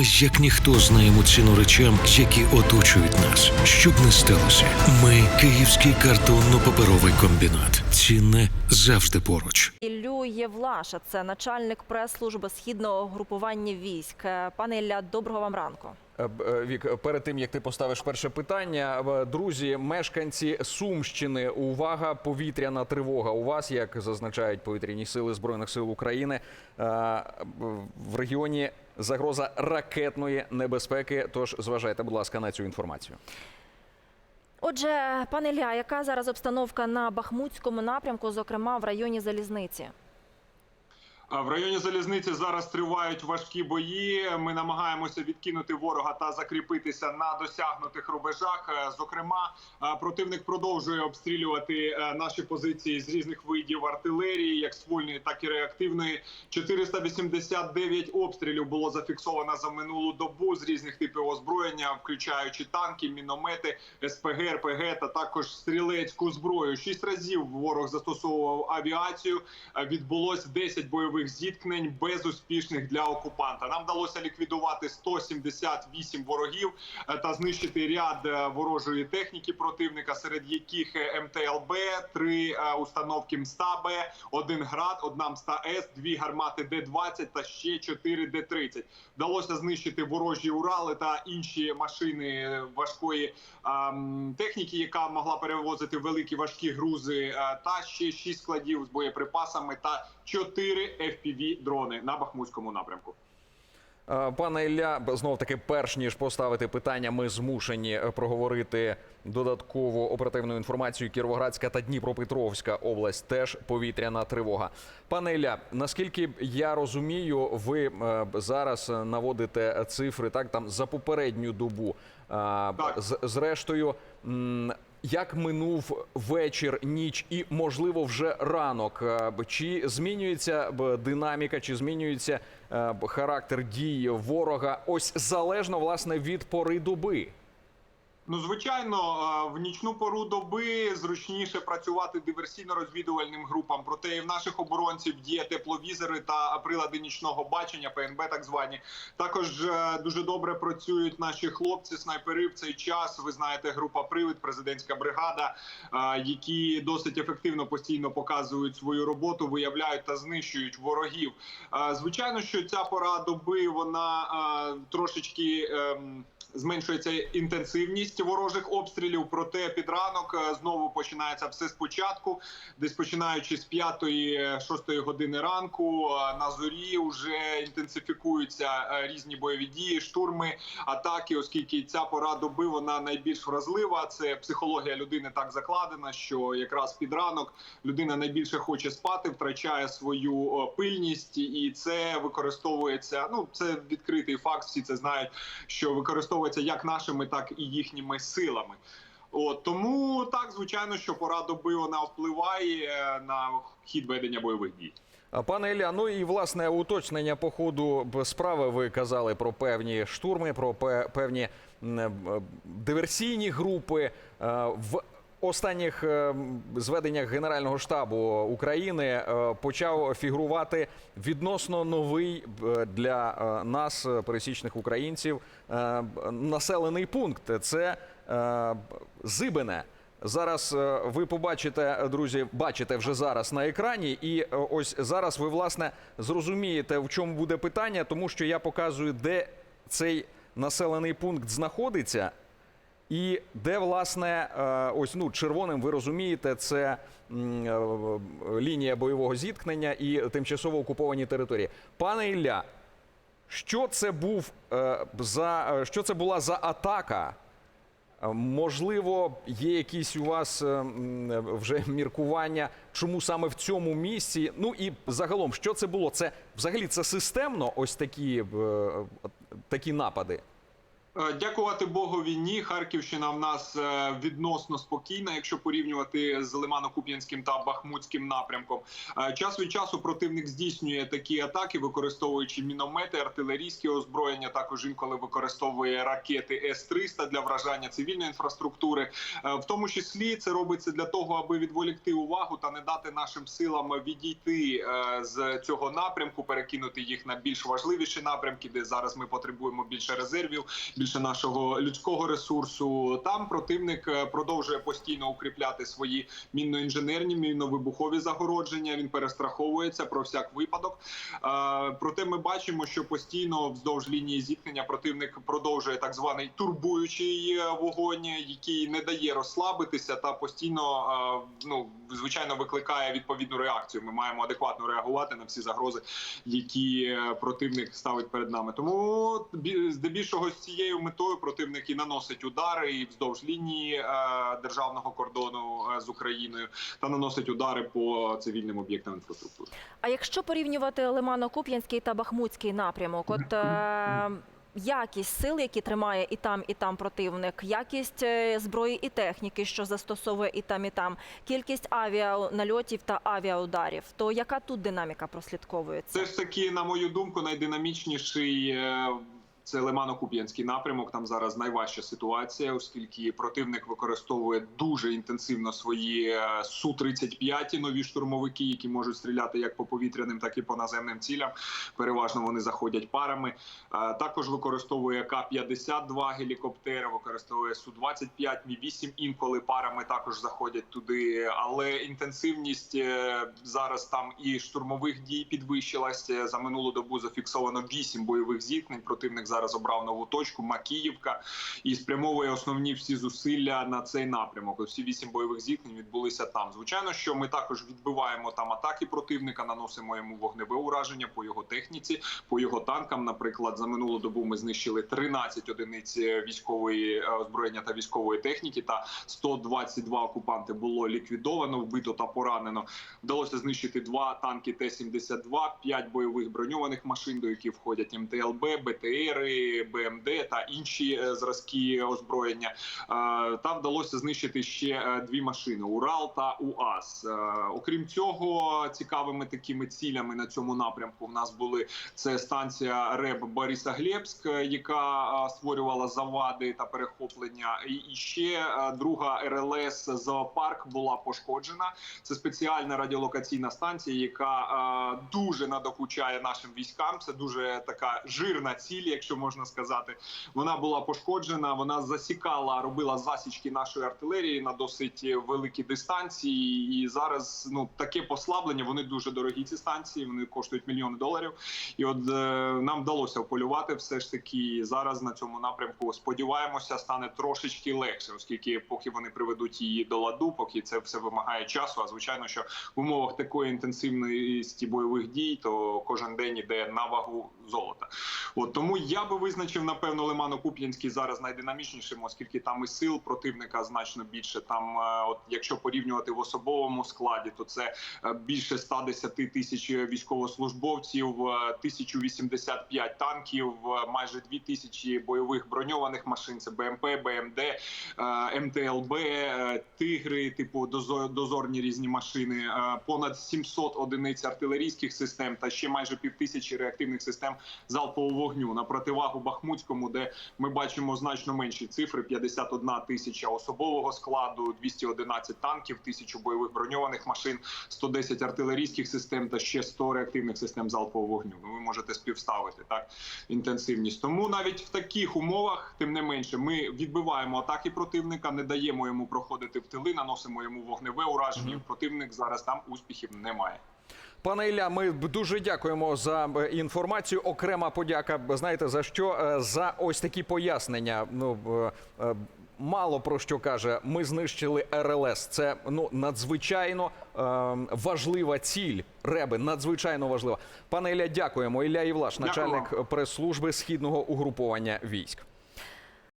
Ми як ніхто знаємо ціну речам, які оточують нас. Щоб не сталося, ми Київський картонно-паперовий комбінат. Цінне завжди поруч. Іллю Євлаша, це начальник прес-служби східного групування військ. Пане Ілля, доброго вам ранку. Е, е, Вік, перед тим як ти поставиш перше питання, друзі, мешканці Сумщини, увага, повітряна тривога. У вас, як зазначають повітряні сили збройних сил України, е, в регіоні загроза ракетної небезпеки. Тож зважайте, будь ласка, на цю інформацію. Отже, пане Ілля, яка зараз обстановка на Бахмутському напрямку, зокрема в районі залізниці? В районі залізниці зараз тривають важкі бої. Ми намагаємося відкинути ворога та закріпитися на досягнутих рубежах. Е, Зокрема, е, противник продовжує обстрілювати е, наші позиції з різних видів артилерії, як ствольної, так і реактивної. 489 обстрілів було зафіксовано за минулу добу з різних типів озброєння, включаючи танки, міномети, СПГ, РПГ та також стрілецьку зброю. Шість разів ворог застосовував авіацію. Відбулось 10 бойових зіткнень безуспішних для окупанта. Нам вдалося ліквідувати 178 ворогів е, та знищити ряд е, ворожої техніки противника, серед яких е, МТЛБ, три установки МСТА-Б, один град, одна МСТА-С, дві гармати Д-20 та ще 4 Д-30. Вдалося знищити ворожі Урали та інші машини важкої техніки, яка могла перевозити великі важкі грузи, та ще 6 складів з боєприпасами та 4 FPV дрони на Бахмутському напрямку. Е, Пане Ілля, знов таки, перш ніж поставити питання, ми змушені е, проговорити додаткову оперативну інформацію. Кіровоградська та Дніпропетровська область теж повітряна тривога. Пане Ілля, наскільки я розумію, ви е, зараз наводите цифри так там за попередню добу. З- Зрештою, як минув вечір, ніч і, можливо, вже ранок? Е, Чи змінюється динаміка, чи змінюється е, характер дії ворога? Ось залежно власне від пори доби. Ну, звичайно, е, в нічну пору доби зручніше працювати диверсійно-розвідувальним групам. Проте і в наших оборонців є тепловізори та прилади нічного бачення, ПНБ так звані. Також е, дуже добре працюють наші хлопці, снайпери в цей час. Ви знаєте, група Привид, президентська бригада, е, які досить ефективно постійно показують свою роботу, виявляють та знищують ворогів. Звичайно, що ця пора доби вона трошечки. Зменшується інтенсивність ворожих обстрілів, проте під ранок е, знову починається все спочатку, десь починаючи з 5-6 години ранку. е, На зорі вже інтенсифікуються е, різні бойові дії, штурми, атаки, оскільки ця пора доби вона найбільш вразлива. Це психологія людини так закладена, що якраз під ранок людина найбільше хоче спати, втрачає свою е, пильність, і це використовується. Ну це відкритий факт. Всі це знають, що використовується як нашими, так і їхніми силами. От тому так звичайно, що пора доби вона впливає е, на хід ведення бойових дій. Пане Ілля, ну і власне уточнення по ходу справи. Ви казали про певні штурми, про певні е, диверсійні групи. Е, В останніх е, зведеннях Генерального штабу України е, почав фігурувати відносно новий для е, нас, е, пересічних українців, населений пункт. Це Зибине. Зараз ви побачите, друзі, бачите вже зараз на екрані, і ось зараз ви власне зрозумієте, в чому буде питання, тому що я показую, де цей населений пункт знаходиться, і де власне е, ось ну червоним ви розумієте, це е, лінія бойового зіткнення і тимчасово окуповані території. Пане Ілля, що це був е, за е, що це була за атака? Е, Можливо, є якісь у вас е, вже міркування, чому саме в цьому місці? Ну і загалом, що це було? Це взагалі це системно ось такі, е, такі напади? Е, Дякувати Богові, ні. Харківщина в нас е, відносно спокійна, якщо порівнювати з Лимано-Куп'янським та Бахмутським напрямком. Е, Час від часу противник здійснює такі атаки, використовуючи міномети, артилерійське озброєння. Також інколи використовує ракети С-300 для вражання цивільної інфраструктури. В тому числі це робиться для того, аби відволікти увагу та не дати нашим силам відійти з цього напрямку, перекинути їх на більш важливіші напрямки, де зараз ми потребуємо більше резервів більше нашого людського ресурсу. Там противник е, продовжує постійно укріпляти свої мінно-інженерні, мінно-вибухові загородження. Він перестраховується про всяк випадок. Е, Проте ми бачимо, що постійно вздовж лінії зіткнення противник продовжує так званий турбуючий е, вогонь, який не дає розслабитися та постійно ну звичайно викликає відповідну реакцію. Ми маємо адекватно реагувати на всі загрози, які противник ставить перед нами. Тому бі- здебільшого з цією метою противник і наносить удари і вздовж лінії е, державного кордону е, з Україною та наносить удари по цивільним об'єктам інфраструктури. А якщо порівнювати Лимано-Куп'янський та Бахмутський напрямок, от е, якість сил, які тримає і там, і там противник, якість зброї і техніки, що застосовує і там, і там, кількість авіанальотів та авіаударів, то яка тут динаміка прослідковується? Це ж таки, на мою думку, найдинамічніший. Це Лимано-Куп'янський напрямок. Там зараз найважча ситуація, оскільки противник використовує дуже інтенсивно свої е, су 35 нові штурмовики, які можуть стріляти як по повітряним, так і по наземним цілям. Переважно вони заходять парами. Е, Також використовує К-52 гелікоптери, використовує су 25 Мі 8 інколи парами також заходять туди. Але інтенсивність е, зараз там і штурмових дій підвищилася. За минулу добу зафіксовано 8 бойових зіткнень. Противник зараз обрав нову точку Макіївка і спрямовує основні всі зусилля на цей напрямок. Всі вісім бойових зіткнень відбулися там. Звичайно, що ми також відбиваємо там атаки противника, наносимо йому вогневе ураження по його техніці, по його танкам. Наприклад, за минулу добу ми знищили 13 одиниць військової е, озброєння та військової техніки. Та 122 окупанти було ліквідовано, вбито та поранено. Вдалося знищити два танки Т-72, 5 бойових броньованих машин, до яких входять МТЛБ, БТРи, БМД та інші е, зразки озброєння. Е, Та вдалося знищити ще е, дві машини: Урал та УАЗ. Окрім цього, цікавими такими цілями на цьому напрямку в нас були це станція РЕБ Борисоглебськ, е, яка створювала завади та перехоплення. І ще друга РЛС зоопарк була пошкоджена. Це спеціальна радіолокаційна станція, яка дуже надокучає нашим військам. Це дуже така жирна ціль, якщо можна сказати. Вона була пошкоджена. Вона засікала, робила засічки нашої артилерії на досить великі дистанції. І зараз ну таке послаблення. Вони дуже дорогі. Ці станції вони коштують мільйони доларів. І от е, нам вдалося вполювати все ж таки зараз на цьому напрямку. Сподіваємося, стане трошечки легше, оскільки поки вони приведуть її до ладу, поки це все вимагає часу. А звичайно, що в умовах такої інтенсивності бойових дій, то кожен день іде на вагу золота. От тому я би визначив напевно Лимано-Куп'янський зараз найдинамічнішим, оскільки там і сил противника значно більше. Там, е, от якщо порівнювати в особовому складі, то це е, більше 110 тисяч військовослужбовців, е, 1085 танків, е, майже 2 тисячі бойових броньованих машин. Це БМП, БМД, МТЛБ, тигри, типу дозорні різні машини, понад 700 одиниць артилерійських систем та ще майже півтисячі реактивних систем залпового вогню на противагу Бахмутському, де ми бачимо значно менші цифри: 51 тисяча особового складу, 211 танків, 1000 бойових броньованих машин, 110 артилерійських систем та ще 100 реактивних систем залпового вогню. Ну, ви можете співставити так інтенсивність. Тому навіть в таких умовах, тим не менше, ми відбиваємо атаки противника, не даємо йому проходити в тили, наносимо йому вогневе ураження. Противник зараз там успіхів немає. Пане Ілля, ми дуже дякуємо за е, інформацію. Окрема подяка. Знаєте за що? Е, За ось такі пояснення. Ну е, мало про що каже. Ми знищили РЛС. Це ну надзвичайно важлива ціль. Реби надзвичайно важлива. Пане Ілля, дякуємо. Ілля Євлаш, начальник прес-служби східного угруповання військ.